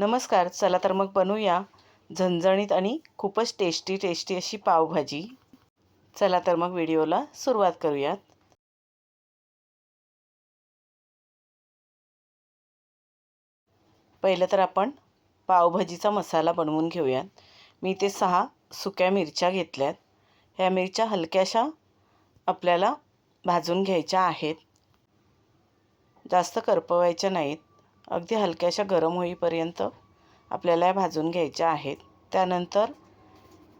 नमस्कार चला तर मग बनवूया झणझणीत आणि खूपच टेस्टी टेस्टी अशी पावभाजी. चला तर मग व्हिडिओला सुरुवात करूयात. पहिलं तर आपण पावभाजीचा मसाला बनवून घेऊयात. मी ते सहा सुक्या मिरच्या घेतल्यात. ह्या मिरच्या हलक्याशा आपल्याला भाजून घ्यायच्या आहेत. जास्त करपवायच्या नाहीत. अगदी हलक्याशा गरम होईपर्यंत आपल्याला या भाजून घ्यायच्या आहेत. त्यानंतर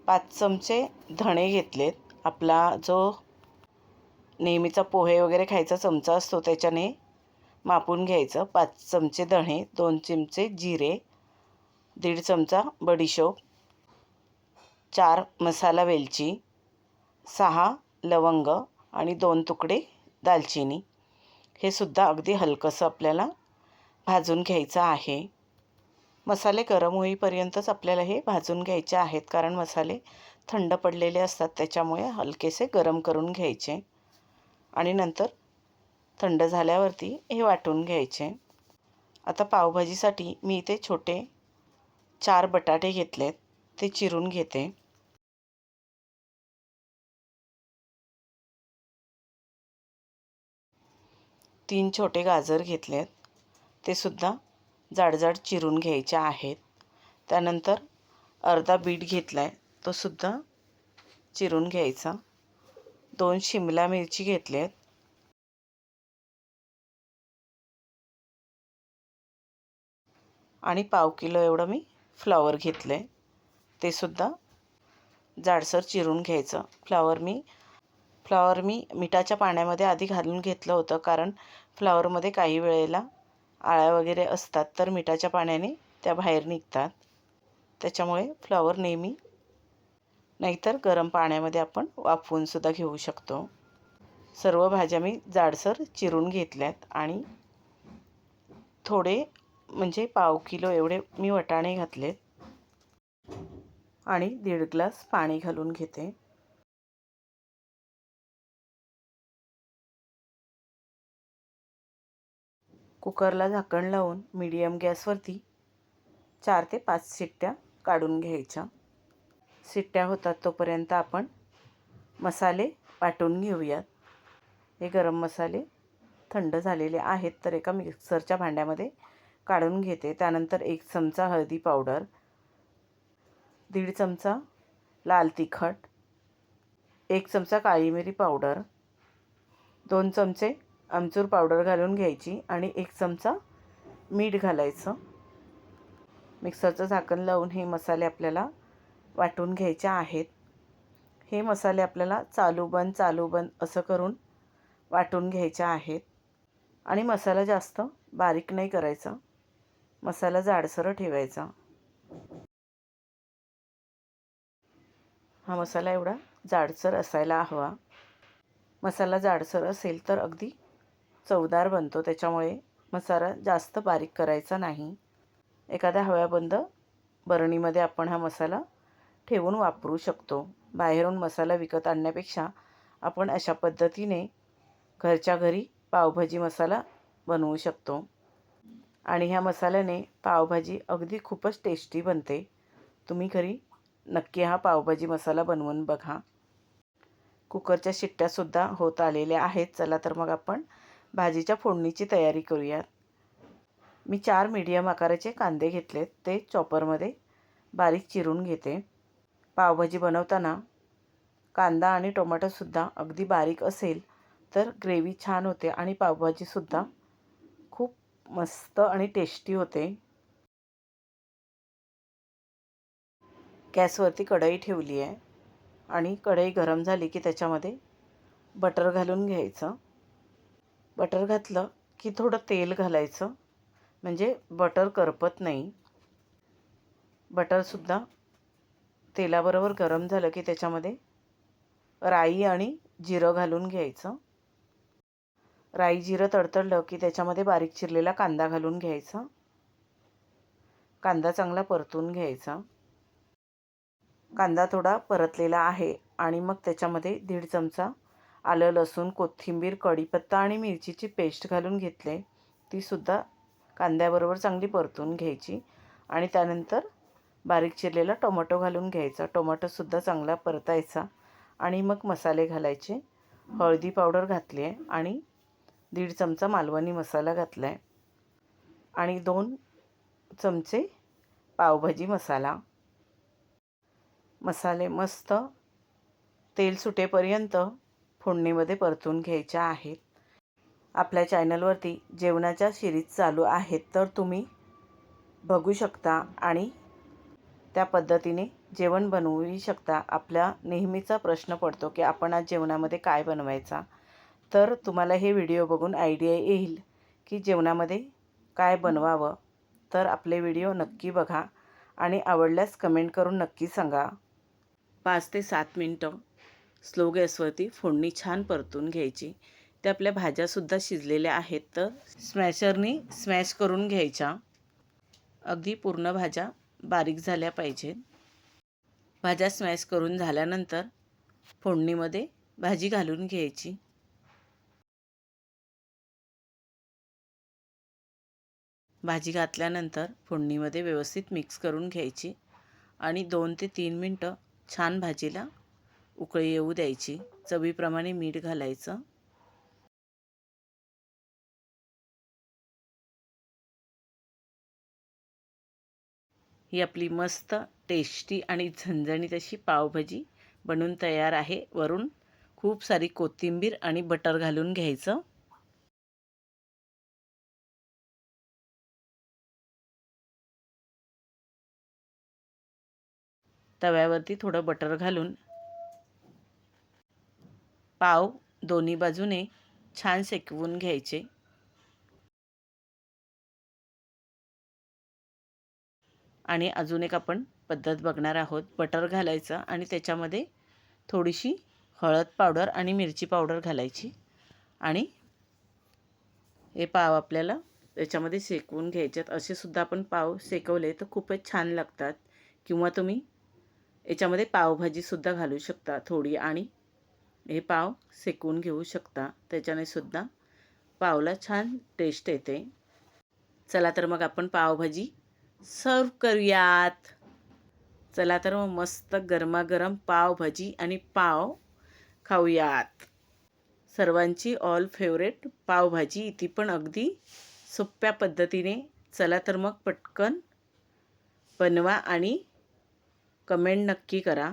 पाच चमचे धणे घेतलेत. आपला जो नेहमीचा पोहे वगैरे खायचा चमचा असतो त्याच्याने मापून घ्यायचं. पाच चमचे धणे दोन चमचे जिरे दीड चमचा बडीशोप चार मसाला वेलची सहा लवंग आणि दोन तुकडे दालचिनी. हे सुद्धा अगदी हलकंसं आपल्याला भाजून घ्यायचं आहे. मसाले गरम होईपर्यंतच आपल्याला हे भाजून घ्यायचे आहेत कारण मसाले थंड पडलेले असतात त्याच्यामुळे हलकेसे गरम करून घ्यायचे. आणि नंतर थंड झाल्यावरती हे वाटून घ्यायचे. आता पावभाजीसाठी मी इथे छोटे चार बटाटे घेतलेत ते चिरून घेते. तीन छोटे गाजर घेतलेत. ते सुद्धा जाडजाड चिरून घ्यायचे आहेत. त्यानंतर अर्धा बीट घेतला आहे तो सुद्धा चिरून घ्यायचा. दोन शिमला मिरची घेतल्यात. आणि पाव किलो एवढं मी फ्लॉवर घेतलं आहे ते सुद्धा जाडसर चिरून घ्यायचं. फ्लावर मी फ्लॉवर मी मिठाच्या पाण्यामध्ये आधी घालून घेतलं होतं कारण फ्लॉवरमध्ये काही वेळेला आळ्या वगैरे असतात तर मिठाच्या पाण्याने त्या बाहेर निघतात. त्याच्यामुळे फ्लॉवर नेहमी नाहीतर गरम पाण्यामध्ये आपण वाफवूनसुद्धा घेऊ शकतो. सर्व भाज्या मी जाडसर चिरून घेतल्यात आणि थोडे म्हणजे पाव किलो एवढे मी वटाणे घातलेत. आणि दीड ग्लास पाणी घालून घेते. कुकरला झाकण लावून मीडियम गॅसवरती चार ते पाच शिट्ट्या काढून घ्यायच्या. शिट्ट्या होतात तोपर्यंत आपण मसाले वाटून घेऊयात. हे गरम मसाले थंड झालेले आहेत तर एका मिक्सरच्या भांड्यामध्ये काढून घेते. त्यानंतर एक चमचा हळदी पावडर दीड चमचा लाल तिखट एक चमचा काळी मिरी पावडर दोन चमचे आमचूर पावडर घालून घ्यायची आणि एक चमचा मीठ घालायचं. मिक्सरचं झाकण लावून हे मसाले आपल्याला वाटून घ्यायचे आहेत. हे मसाले आपल्याला चालू बंद चालू बंद असं करून वाटून घ्यायचे आहेत. आणि मसाला जास्त बारीक नाही करायचा. मसाला जाडसर ठेवायचा. हा मसाला एवढा जाडसर असायला हवा. मसाला जाडसर असेल तर अगदी चवदार बनतो त्याच्यामुळे मसाला जास्त बारीक करायचा नाही. एखाद्या हव्याबंद बरणीमध्ये आपण हा मसाला ठेवून वापरू शकतो. बाहेरून मसाला विकत आणण्यापेक्षा आपण अशा पद्धतीने घरच्या घरी पावभाजी मसाला बनवू शकतो. आणि ह्या मसाल्याने पावभाजी अगदी खूपच टेस्टी बनते. तुम्ही घरी नक्की हा पावभाजी मसाला बनवून बघा. कुकरच्या शिट्ट्यासुद्धा होत आलेल्या आहेत. चला तर मग आपण भाजीच्या फोडणीची तयारी करूयात. मी चार मीडियम आकाराचे कांदे घेतलेत. ते चॉपरमध्ये बारीक चिरून घेते. पावभाजी बनवताना कांदा आणि टोमॅटोसुद्धा अगदी बारीक असेल तर ग्रेव्ही छान होते आणि पावभाजीसुद्धा खूप मस्त आणि टेस्टी होते. गॅसवरती कढई ठेवली आहे आणि कढई गरम झाली की त्याच्यामध्ये बटर घालून घ्यायचं. बटर घातलं की थोडं तेल घालायचं. म्हणजे बटर करपत नाही. बटरसुद्धा तेलाबरोबर गरम झालं की त्याच्यामध्ये राई आणि जिरं घालून घ्यायचं. राई जिरं तडतडलं की त्याच्यामध्ये बारीक चिरलेला कांदा घालून घ्यायचा. कांदा चांगला परतून घ्यायचा. कांदा थोडा परतलेला आहे आणि मग त्याच्यामध्ये दीड चमचा आलं लसूण कोथिंबीर कढीपत्ता आणि मिरचीची पेस्ट घालून घेतले. तीसुद्धा कांद्याबरोबर चांगली परतून घ्यायची. आणि त्यानंतर बारीक चिरलेला टोमॅटो घालून घ्यायचा. टोमॅटोसुद्धा चांगला परतायचा. आणि मग मसाले घालायचे. हळदी पावडर घातली आहे आणि दीड चमचा मालवणी मसाला घातला आहे आणि दोन चमचे पावभाजी मसाला. मसाले मस्त तेल सुटेपर्यंत फोडणीमध्ये परतून घ्यायच्या आहेत. आपल्या चॅनलवरती जेवणाच्या सिरीज चालू आहेत तर तुम्ही बघू शकता आणि त्या पद्धतीने जेवण बनवूही शकता. आपला नेहमीचा प्रश्न पडतो की आपण आज जेवणामध्ये काय बनवायचा? तर तुम्हाला हे व्हिडिओ बघून आयडिया येईल की जेवणामध्ये काय बनवावं. तर आपले व्हिडिओ नक्की बघा आणि आवडल्यास कमेंट करून नक्की सांगा. पाच ते सात मिनटं स्लो गॅसवरती फोडणी छान परतून घ्यायची. त्या आपल्या भाज्यासुद्धा शिजलेल्या आहेत तर स्मॅशरनी स्मॅश करून घ्यायच्या. अगदी पूर्ण भाज्या बारीक झाल्या पाहिजेत. भाज्या स्मॅश करून झाल्यानंतर फोडणीमध्ये भाजी घालून घ्यायची. भाजी घातल्यानंतर फोडणीमध्ये व्यवस्थित मिक्स करून घ्यायची आणि दोन ते तीन मिनटं छान भाजीला उकळी येऊ द्यायची. चवीप्रमाणे मीठ घालायचं. ही आपली मस्त टेस्टी आणि झणझणीत अशी पावभाजी बनून तयार आहे. वरून खूप सारी कोथिंबीर आणि बटर घालून घ्यायचं. तव्यावरती थोडं बटर घालून पाव दोन्ही बाजूने छान शेकवून घ्यायचे. आणि अजून एक आपण पद्धत बघणार आहोत. बटर घालायचं आणि त्याच्यामध्ये थोडीशी हळद पावडर आणि मिरची पावडर घालायची. आणि हे पाव आपल्याला त्याच्यामध्ये शेकवून घ्यायचे असे सुद्धा आपण पाव शेकवले तर खूपच छान लागतात. किंवा तुम्ही याच्यामध्ये पावभाजीसुद्धा घालू शकता थोडी. आणि हे पाव सेकून घेऊ शकता. त्याच्याने सुद्धा पावला छान टेस्ट येते. चला तर मग आपण पावभाजी सर्व करूयात. चला तर मग मस्त गरमागरम पावभाजी आणि पाव खाऊयात. सर्वांची ऑल फेवरेट पावभाजी ती पण अगदी सोप्या पद्धतीने चला तर मग पटकन बनवा आणि कमेंट नक्की करा.